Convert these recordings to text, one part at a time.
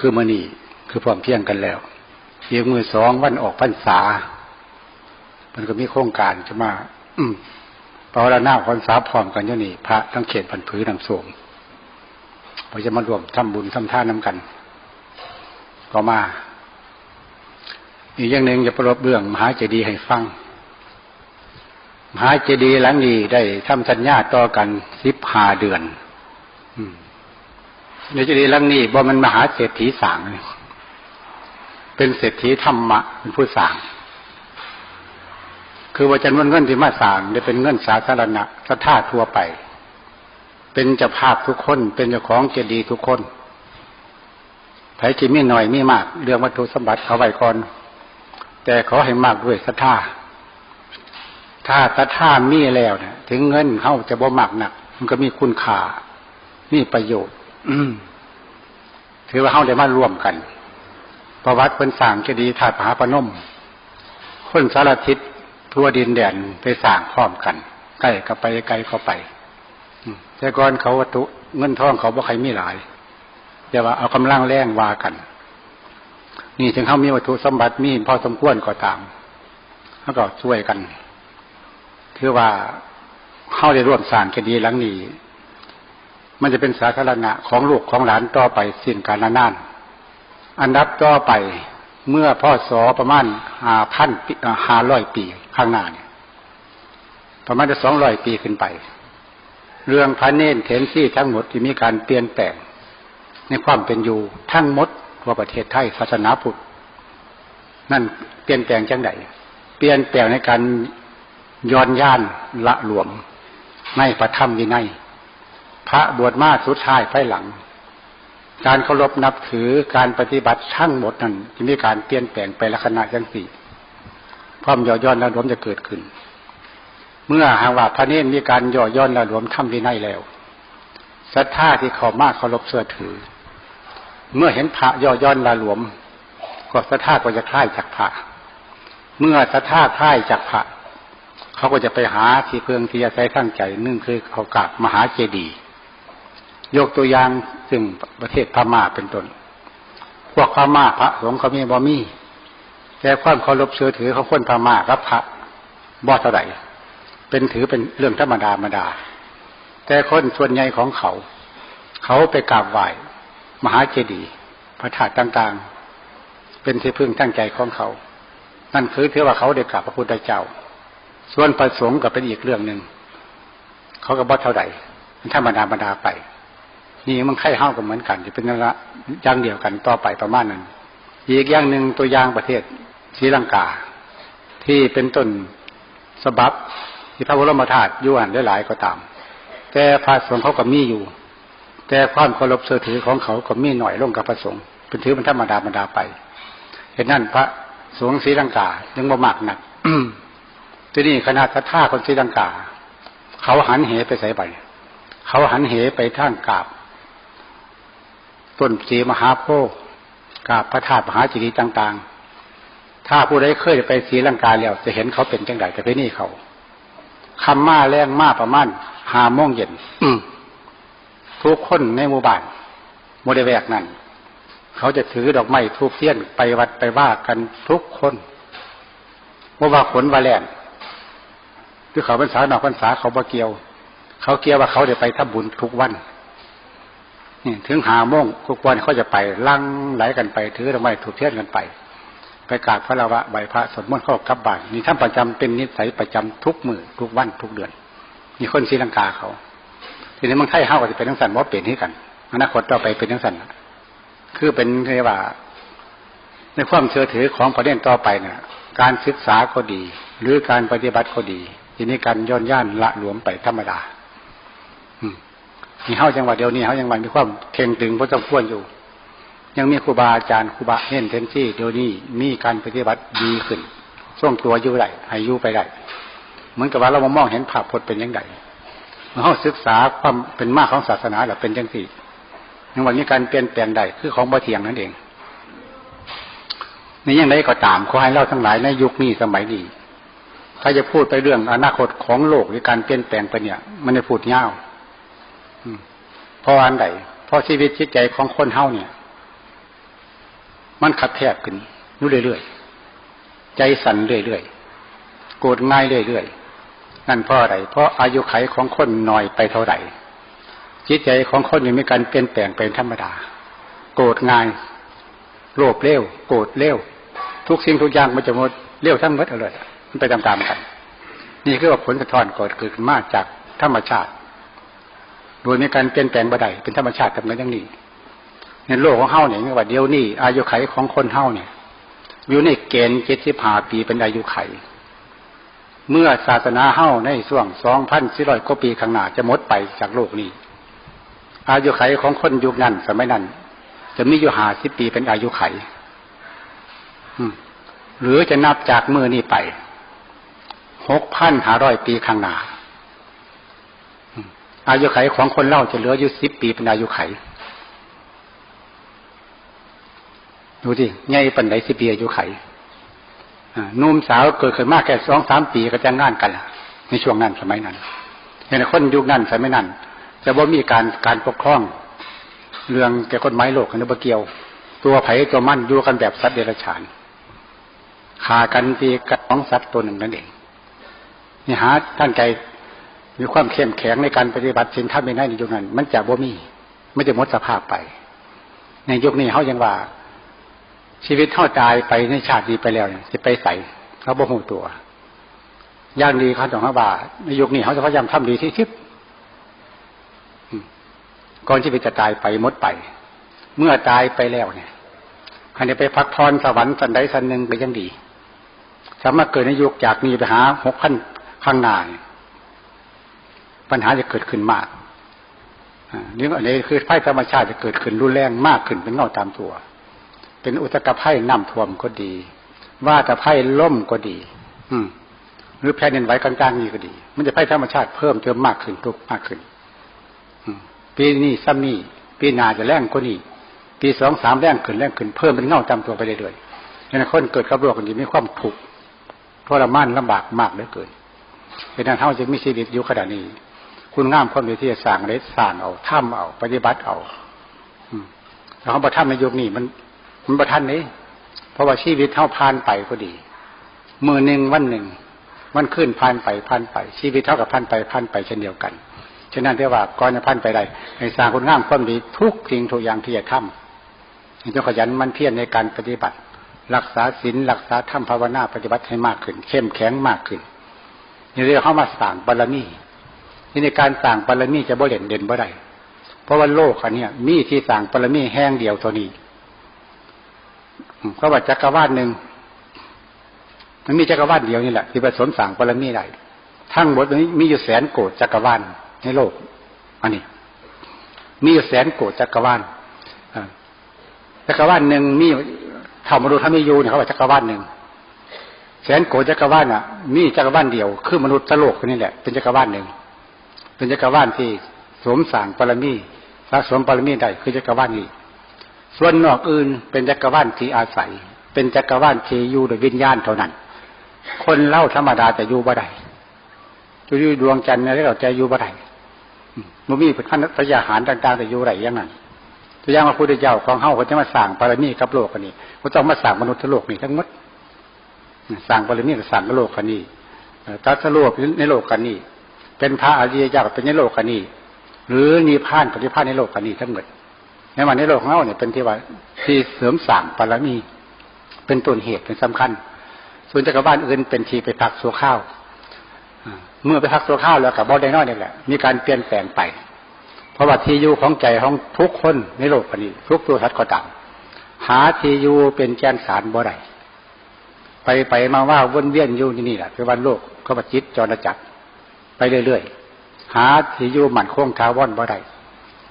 คือมือนี่คือพร้อมเพียงกันแล้วอีกมือสองวันออกพรรษา มันก็มีโครงการจะมา อืมปราหน้าพรรษาพร้อมกันอยู่นี่ พระทั้งเขตพันผือทั้งสมพอจะมารวมทำบุญทำท่าน้ากัน ก็มา อีกอย่างหนึ่งจะประลบเรื่องมหาเจดีย์ให้ฟังมหาเจดีย์หลังนี้ได้ทำสัญญาต่อกันสิบห้าเดือน อืม ในเจดีย์ลังนี้บ่มันมหาเศรษฐีสางเป็นเศรษฐีธรรมะเป็นผู้สางคือว่าจำนวนเงินที่มาสางได้เป็นเงินสาธารณะสถาทั่วไป เป็นเจ้าภาพทุกคน เป็นเจ้าของเจดีย์ทุกคนไผจีมีหน่อยมีมาก เรื่องวัตถุสมบัติเขาไว้ก่อน แต่ขอให้มากด้วยศรัทธาถ้าศรัทธามีแล้วเนี่ยถึงเงินเขาจะบ่มากหนัก มันก็มีคุณค่ามีประโยชน์ ถือว่าเขาได้มาร่วมกัน ประวัติเป็นสั่งเจดีย์ถาดมหาปนมคนสารทิศทั่วดินแดนไปสร้างพร้อมกันใกล้ก็ไปไกลก็ไปแต่ก่อนเขาวัตถุเงินทองเขาบ่ใครมีหลายแต่ว่าเอากำลังแรงวากัน นี่ถึงเขามีวัตถุสมบัติมีพอสมควรก็ตามเขาก็ช่วยกัน คือว่าเข้าได้ร่วมสร้างคดีหลังนี้ มันจะเป็นสาธารณะของลูกของหลานต่อไปสิ้นการนาน อันดับต่อไปเมื่อพ่อสอประมาณหาพันห้าร้อยปีข้างหน้าเนี่ยประมาณจะสองร้อยปีขึ้นไป เรื่องพระเนนเถนซี่ทั้งหมดที่มีการเปลี่ยนแปลง ในความเป็นอยู่ทั้งหมดทั่วประเทศไทยศาสนาพุทธนั่นเปลี่ยนแปลงจังไดเปลี่ยนแปลงในการย้อนย่านละหลวมในประธรรมวินัย พระบวชมาสุดท้ายภายหลัง การเคารพนับถือการปฏิบัติทั้งหมดนั้นจะมีการเปลี่ยนแปลงไปลักษณะยังสี่พร้อมย่อย้อนและรวมจะเกิดขึ้น เมื่อหากว่าพระเนตรมีการย่อย้อนและรวมทำวินัยแล้วศรัทธาที่เขามากเคารพเสื่อถือ เมื่อเห็นพระย่อย้อนละหลวม ก็ศรัทธาก็จะคล้ายจากพระ เมื่อศรัทธาคล้ายจากพระ เขาก็จะไปหาที่เพื่องที่จะใช้ทั้งใจนึ่งคือเขากราบมหาเจดีย์ ยกตัวอย่างซึ่งประเทศพม่าเป็นต้น พวกพม่าพระสงฆ์เขามีบ่มี แต่ความเคารพเชื่อถือเขาคนพม่ารับพระบ่เท่าไหร่เป็นถือเป็นเรื่องธรรมดาธรรมดา แต่คนส่วนใหญ่ของเขา เขาไปกราบไหว้มหาเจดีย์พระธาตุต่าง ๆ เป็นที่พึ่งตั้งใจของเขา นั่นคือถือว่าเขาได้กราบพระพุทธเจ้า ส่วนประสงค์ก็เป็นอีกเรื่องหนึ่ง เขาก็บ่เท่าไหร่ธรรมดาธรรมดาไป นี่มันไข่ห้ากันเหมือนกันจะเป็นละอย่างเดียวกันต่อไปประมาณนั้น อีกอย่างหนึ่งตัวอย่างประเทศศรีลังกา ที่เป็นต้นสบับที่พระบรมธาตุยุหันได้หลายก็ตาม แต่พระสงฆ์เขาก็มีอยู่ แต่ความเคารพเสื่อถือของเขาก็มีหน่อยลงกับพระสงฆ์เป็นถือมันธรรมดาธรรดาไปเห็นนั่นพระสงฆ์ศรีลังกายังบ่มากหนักที่นี้คณะทัท่าคนศรีลังกา เขาหันเหไปใส่ไปเขาหันเหไปทางกาบ ต้นสีมหาโพธิ์กาบพระธาตุมหาจิรีต่าง ๆ ถ้าผู้ใดเคยไปสีลังกาแล้ว จะเห็นเขาเป็นจังไดแต่ไปนี่เขาคำมาแรงมาประมาณหาโมงเย็นทุกคนในหมู่บ้านโมเดแวกนั่นเขาจะถือดอกไม้ทูบเทียนไปวัดไปว่ากันทุกคนว่าว่าขนว่าแลนคือเขาเป็นสาวนอกพรรษาเขาบ่เกี่ยว เขาเกี่ยวว่าเขาจะไปทำบุญทุกวัน ถึงหาโมงทุกวันเขาจะไปลั่งไหลกันไป ถือดอกไม้ถูกเทียนกันไป ไปกราบพระละวะใบพระสมมติเขากลับบ้านนี่ท่านประจำเป็นนิสัยประจำทุกมือทุกวันทุกเดือนมีคนศรีลังกาเขา ทีนี้มันไข่ห้าก็จะเป็นทั้งสันว่าเปลี่ยนให้กันอนาคตต่อไปเป็นทั้งสันคือเป็นเรียกว่า ในความเชื่อถือของประเด็นต่อไปเนี่ยการศึกษาก็ดี หรือการปฏิบัติก็ดีทีนี้การย้อนย่านละหลวมไปธรรมดามี เฮ้าจังหวัดเดียวนี้เฮ้าจังหวัดมีความเข่งตึงเพราะต้องพ้วนอยู่ ยังมีครูบาอาจารย์ครูบาเห็นเทนที่เดี๋ยวนี้มีการปฏิบัติดีขึ้นส่งตัวอยู่ได้ให้อยู่ไปได้เหมือนกับว่าเรามามองเห็นภาพพจน์เป็นยังไงเมื่อเขาศึกษาความเป็นมากของศาสนาแบบเป็นยังสี่ในวันนี้การเปลี่ยนแปลงใดคือของบ่เทียงนั่นเองในยังไงก็ตามขอให้เล่าทั้งหลายในยุคนี้สมัยนี้ถ้าจะพูดไปเรื่องอนาคตของโลกหรือการเปลี่ยนแปลงไปเนี่ย มันจะพูดยาว เพราะอันใดเพราะชีวิตจิตใจของคนเฮาเนี่ย มันขับแคบขึ้นนู่เรื่อยๆใจสั่นเรื่อยๆโกรธง่ายเรื่อยๆนั่นเพราะอะไร เพราะอายุไขของคนน้อยไปเท่าไหร่จิตใจของคนยังมีการเปลี่ยนแปลงเป็นธรรมดา โกรธง่ายโลภเร็วโกรธเร็วทุกสิ่งทุกอย่างมันจะหมดเร็วทั้งหมดเลยมันไปตามๆกัน นี่คือว่าผลสะท้อนเกิดขึ้นมาจากธรรมชาติ โดยมีการเปลี่ยนแปลงบัไดเป็นธรรมชาติทำกันอย่างนี้ในโลกของเฮาเนี่ยว่าเดียวนี้อายุไขของคนเฮาเนี่ยอยู่ในเกณฑ์เจ็ดสิบห้าปีเป็นอายุไข เมื่อศาสนาเฮาในช่วงสองพันสี่ร้อยกว่าปีข้างหน้าจะหมดไปจากโลกนี้ อายุไขของคนยุคนั้นสมัยนั้น จะมีอยู่ห้าสิบปีเป็นอายุไขหรือจะนับจากมือนี้ไปหกพันห้าร้อยปีข้างหน้า อายุไขของคนเล่าจะเหลืออยู่สิบปีเป็นอายุไข ดูสิไงปันไหนสิบปีอายุไขนุ่มสาวเกิดขึ้นมากแค่สองสามปีก็จะงานกันในช่วงนั้นสมัยนั้นเห็นคนยุคนั้นสมัยนั้นจะว่ามีการการปกครอง เรื่องแก่คนไม้โลกกันบเกียว ตัวไผ่ตัวมั่นอยู่กันแบบสัตว์เดรัจฉานขากันทีกับของสัตว์ตัวหนึ่งนั่นเองนี่หาท่านใจ มีความเข้มแข็งในการปฏิบัติสิ่งท่านไม่ได้ในยุคนั้น มันจะบ่มีไม่จะหมดสภาพไป ในยุคนี้เขายังว่า ชีวิตเท่าตายไปในชาติดีไปแล้วจะไปใส่เขาบ่หูตัวย่างดีเขาต้องว่าในยุคนี้เขาจะพยายามทำดีที่สุดก่อนที่จะตายไปมดไป เมื่อตายไปแล้วเนี่ยใครจะไปพักพรสวรรค์สันใดสันหนึ่งก็ยังดี สามารถเกิดในยุคจากนี้ไปหาหกขั้นข้างหน้า ปัญหาจะเกิดขึ้นมากนี่อันนี้คือไพ่ธรรมชาติจะเกิดขึ้นรุนแรงมากขึ้นเป็นเงาตามตัว เป็นอุตกไพ่น้ำท่วมก็ดี ว่าแต่ไพ่ล่มก็ดี อืมหรือแผ่นดินไหวกลางๆนี่ก็ดี มันจะไพ่ธรรมชาติเพิ่มเติมมากขึ้นทุกมากขึ้นปีนี้ซ้ำนี่ปีหน้าจะแรงกว่านี้ปีสองสามแรงขึ้นแรงขึ้นเพิ่มเป็นเงาตามตัวไปเรื่อยๆดังนั้นคนเกิดกับโรคนี้มีความทุกข์ทรมานลำบากมากเหลือเกินเป็นนั้นเท่าจะมีชีวิตอยู่ขนาดนี้ คุณงามความดีที่จะสั่งเลยสั่งเอาท่ำเอา ปฏิบัติเอาแต่เขาประทับในยุคนี้มัน มันประทันนี้เพราะว่าชีวิตเท่าผ่านไปก็ดีมือหนึ่งวันหนึ่งมันขึ้นผ่านไปผ่านไป ชีวิตเท่ากับผ่านไปผ่านไปเช่นเดียวกันฉะนั้นเรียกว่าก่อนจะผ่านไปได้ให้สร้างคุณงามความดีทุกสิ่งทุกอย่างที่จะทำจะขยันมันเพียรในการปฏิบัติ รักษาศีลรักษาธรรมภาวนาปฏิบัติให้มากขึ้น เข้มแข็งมากขึ้นนี่เรียกเข้ามาสั่งบารมี นี่ในการสั่งบารมีจะบ่เด่นเด่นบ่ได้เพราะว่าโลกอันนี้มีที่สั่งบารมีแห้งเดียวเท่านี้เขาว่าจักรวาลหนึ่งมันมีจักรวาลเดียวนี่แหละที่ผสมสั่งบารมีได้ทั้งหมดนี้มีอยู่แสนโกดจักรวาลในโลก อันนี้ มีอยู่แสนโกดจักรวาลจักรวาลหนึ่งมีถ้ามาดูถ้าไม่อยู่เนี่ยเขาว่าจักรวาลหนึ่งแสนโกจักรวาลอะ มีจักรวาลเดียว คือมนุษย์ตโลกคนนี้แหละเป็นจักรวาลหนึ่ง เป็นจักรวาลที่สมสางปรมีสะสมปรมีได้คือจักรวาลนี้ ส่วนนอกอื่นเป็นจักรวาลที่อาศัย เป็นจักรวาลที่อยู่โดยวิญญาณเท่านั้น คนเล่าธรรมดาแต่อยู่บ่ได้จะอยู่ดวงจันทร์เนี่ยเราจะอยู่บ่ได้มันมีพันธยาหารต่างๆแต่อยู่ไรอย่างนั้นตัวอย่างพระพุทธเจ้าของเฮาเขาจะมาสั่งปรมีกับโลกกันนี้เขาต้องมาสั่งมนุษย์โลกนี่ทั้งหมดสั่งปรมีกับสั่งกับโลกกันนี้ตัสโลกในโลกกันนี้ เป็นพระอริยเจ้าเป็นในโลกนี้หรือนิพานปฏิภาณในโลกนี้ทั้งหมดในวันในโลกของเราเนี่ยเป็นที่ว่าที่เสริมสั่งปรมี เป็นต้นเหตุเป็นสำคัญ ส่วนจักรวาลอื่นเป็นทีไปพักสัวข้าวเมื่อไปพักสัวข้าวแล้วกับบอดได้น้อยนี่แหละมีการเปลี่ยนแปลงไป เพราะว่าที่อยู่ของใจของทุกคนในโลกนี้ทุกตัวสัตว์ก็ต่างหาที่อยู่เป็นแกนสารบ่ได้ไปไปมาว่าวนเวียนอยู่ที่นี่แหละคือวันโลกเขาปจิตจรจัก ไปเรื่อยๆ หาทีอยู่หมันคงท้าว่อนบ่ได้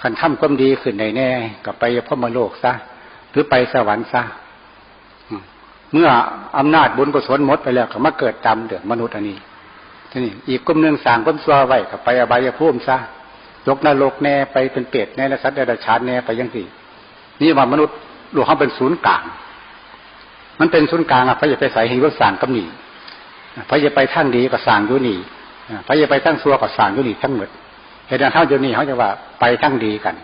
ขันทำความดีขึ้นในแน่กับไปพ่อมาโลกซะหรือไปสวรรค์ซะเมื่ออำนาจบุญกุศลหมดไปแล้วก็มาเกิดจำเดือดมนุษย์อันนี้ทีนี้อีกกลุ่มหนึ่งสางก้มซัวไว้กับไปอบายภูมิซะยกนรกแน่ไปเป็นเปรตแน่และสัตว์เดรัจฉานแน่ไปยังสี่นี่ว่ามนุษย์หลวงเขาเป็นศูนย์กลาง มันเป็นศูนย์กลางอะพระจะไปใส่หิวสางกำหนีพระจะไปทั้งดีก็สางยุนี พระจะไปทั้งซัวก็สางยุนีทั้งหมดเหตุการณ์เท่ายุนีเขาจะว่าไปทั้งดีกัน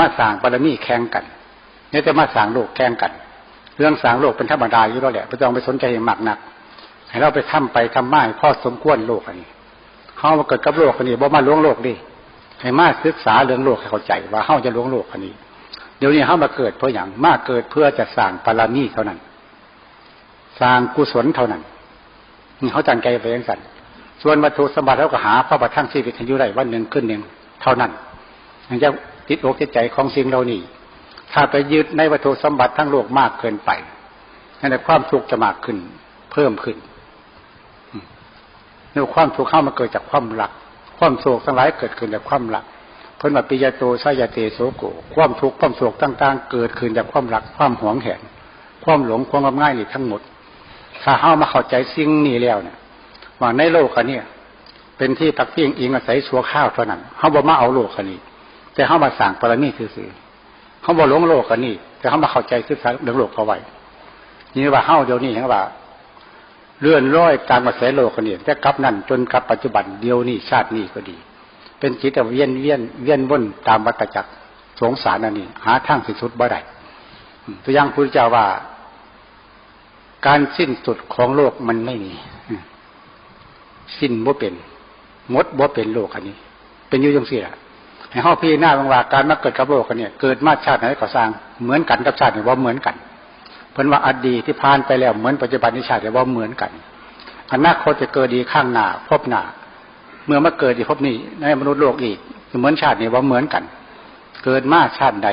มาสางปรมีแข่งกันเนี่ยจะมาสางโลกแข่งกัน เรื่องสางโลกเป็นธรรมดาอยู่แล้วแหละไม่ต้องไปสนใจมากหนักให้เราไปทำไปทำมาพ่อสมควรโลกอันนี้เขามาเกิดกับโลกอันนี้บ่มาล้วงโลกดิให้มาศึกษาเรื่องโลกให้เข้าใจว่าเขาจะล้วงโลกอันนี้ เดี๋ยวนี้เขามาเกิดเพื่ออย่างมาเกิดเพื่อจะสร้างปารมีเท่านั้นสร้างกุศลเท่านั้นนี่เขาจังใจไปย่างสัน ส่วนวัตถุสมบัติเขาก็หาพระประทังชีวิตอยู่ได้วันหนึ่งขึ้นหนึ่งเท่านั้นอย่างจะติดอกติดใจของสิ่งเรานี่ถ้าไปยึดในวัตถุสมบัติทั้งโลกมากเกินไปนั่นแหละความทุกข์จะมากขึ้น เพิ่มขึ้นนี่ความทุกข์เข้ามาเกิดจากความหลัก ความโศกทั้งหลายเกิดขึ้นจากความหลักเพิ่นว่าปิยโตสายเตโสโก ความทุกข์ความโศกต่าง ๆ เกิดขึ้นจากความหลัก ความหวงแหน ความหลงความง่ายนี่ทั้งหมด ถ้าเข้ามาเข้าใจสิ่งนี้แล้วเนี่ย ว่าในโลกอันนี้เป็นที่พักพิงอิงอาศัยชัวข้าวเท่านั้นเขาบอกมาเอาโลกอันนี้ แต่เขามาสั่งปรมีคือสื่อเขาบอกหลงโลกอันนี้ แต่เขามาเข้าใจศึกษาเรื่องโลกเขาไว้นี่ว่าเฮ้าเดี๋ยวนี้เห็นว่าเลื่อนร้อยตามกระแสโลกกันนี่แต่กลับนั่นจนกับปัจจุบันเดียวนี่ชาตินี้ก็ดี เป็นจิตเวียนเวียนเวียนวนตามวัฏจักรสงสารอันนี้ หาทางสิ้นสุดบ่ได้ตัวอย่างพระเจ้าว่า การสิ้นสุดของโลกมันไม่มี สิ้นบ่เป็นมดบ่เป็นโลกอันนี้ เป็นอยู่ยังสี่ละให้ห้องพี่หน้าบางว่าการมาเกิดกับโลกกันเนี่ยเกิดมาชาติไหนก็สร้างเหมือนกันกับชาตินี้ว่าเหมือนกัน เพิ่นว่าอดีตที่ผ่านไปแล้วเหมือนปัจจุบันนิชาติว่าเหมือนกันอนาคตจะเกิดดีข้างหน้าพบหน้าเมื่อมาเกิดอีกพบนี้ในมนุษย์โลกอีกเหมือนชาตินี้ว่าเหมือนกัน เกิดมาชาติไหน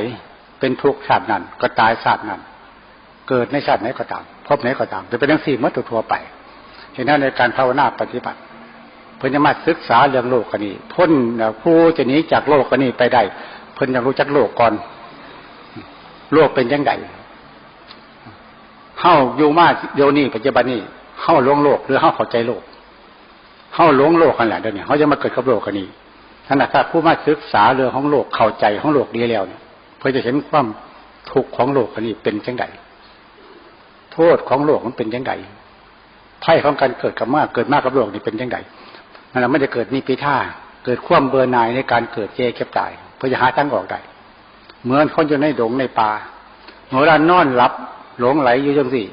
เป็นทุกชาตินั้น ก็ตายชาตินั้น เกิดในชาติไหนก็ตาม พบไหนก็ตามจะเป็นทั้งสี่มัตทั่วไป เห็นนั้นในการภาวนาปฏิบัติเพิ่นจะมาศึกษาเรื่องโลกกันนี้พ้นผู้จะหนีจากโลกกันนี้ไปได้ เพิ่นอยากรู้จักโลกก่อน โลกเป็นยังไงเข้าอยู่มาเดี๋ยวนี้ปัจจุบันนี้เข้าหลงโลกหรือเข้าเข้าใจโลกเข้าหลงโลกกันแหละเดี๋ยวนี้เขาจะมาเกิดกับโลกกันนี้ขณะถ้าผู้มาศึกษาเรื่องของโลกเข้าใจของโลกดีแล้วเนี่ยเพื่อจะเห็นความทุกข์ของโลกกันนี้เป็นยังไงโทษของโลกมันเป็นยังไง ไพ่ของการเกิดกับมากเกิดมากกับโลกนี่เป็นยังไงนั่นไม่ได้เกิดนิพิท่าเกิดความเบื่อหน่ายในการเกิดเจ๊เก็บตาย เพื่อจะหาทางออกได้เหมือนคนอยู่ในดงในป่าเมื่อเรานอนหลับหลงไหลอยู่จังสี่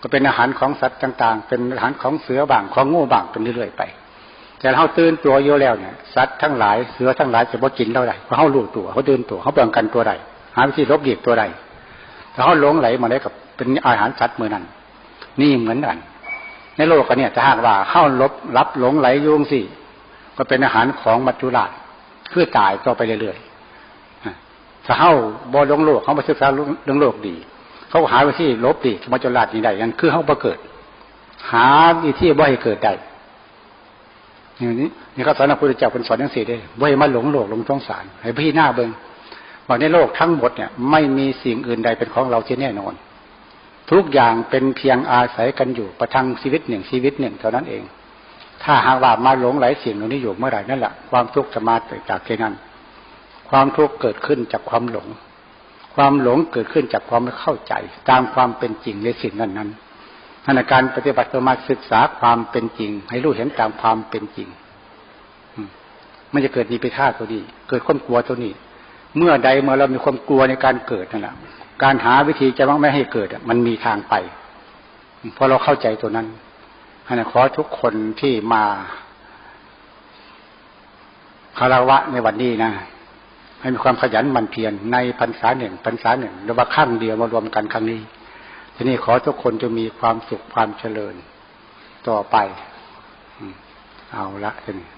ก็เป็นอาหารของสัตว์ต่าง ๆ เป็นอาหารของเสือบ้างของงูบ้างเป็นเรื่อยๆไป แต่เขาตื่นตัวอยู่แล้วเนี่ยสัตว์ทั้งหลายเสือทั้งหลายจะบ่กินเราได้เพราะเขารู้ตัวเขาตื่นตัวเขาเบ่งกันตัวใดหาวิธีลบเลียกตัวใดแต่เขาหลงไหลมาได้กับเป็นอาหารสัตว์เมือนั้น นี่เหมือนกัน ในโลกกันเนี่ยจะหากว่าเข้าลบรับหลงไหลโยงสิก็เป็นอาหารของมัจจุราชคือตายต่อไปเรื่อยๆถ้าเข้าบ่หลงโลกเขามาศึกษาเรื่องโลกดี เขาหาวิธีลบดิมาจลาดนี่ได้ยังคือเขาบ่เกิด หาวิธีบ่ให้เกิดได้อย่างนี้นี่เขาสอนพระพุทธเจ้าเป็นสอนทั้งสี่ได้บ่ให้มาหลงโลกหลงท้องสารให้พี่หน้าเบิงบอกในโลกทั้งหมดเนี่ยไม่มีสิ่งอื่นใดเป็นของเราที่แน่นอน ทุกอย่างเป็นเพียงอาศัยกันอยู่ประทังชีวิตหนึ่งชีวิตหนึ่งเท่านั้นเอง ถ้าหากว่ามาหลงไหลสิ่งเหล่านี้อยู่เมื่อไหร่นั่นแหละความทุกข์จะมาจากแค่นั้น ความทุกข์เกิดขึ้นจากความหลง ความหลงเกิดขึ้นจากความไม่เข้าใจ ตามความเป็นจริงในสิ่งนั้นนั้นขณะการปฏิบัติมาศึกษาความเป็นจริง ให้รู้เห็นตามความเป็นจริงไม่จะเกิดนิพิฆาตัวนี้ เกิดความกลัวตัวนี้ เมื่อใดเมื่อเรามีความกลัวในการเกิดนั่นแหละ การหาวิธีจะไม่ให้เกิดมันมีทางไปพอเราเข้าใจตัวนั้นขณะขอทุกคนที่มาคารวะในวันนี้นะให้มีความขยันหมั่นเพียรในพรรษาหนึ่งพรรษาหนึ่งหรือว่าข้างเดียวมารวมกันครั้งนี้ ทีนี้ขอทุกคนจะมีความสุขความเจริญต่อไป เอาละทีนี้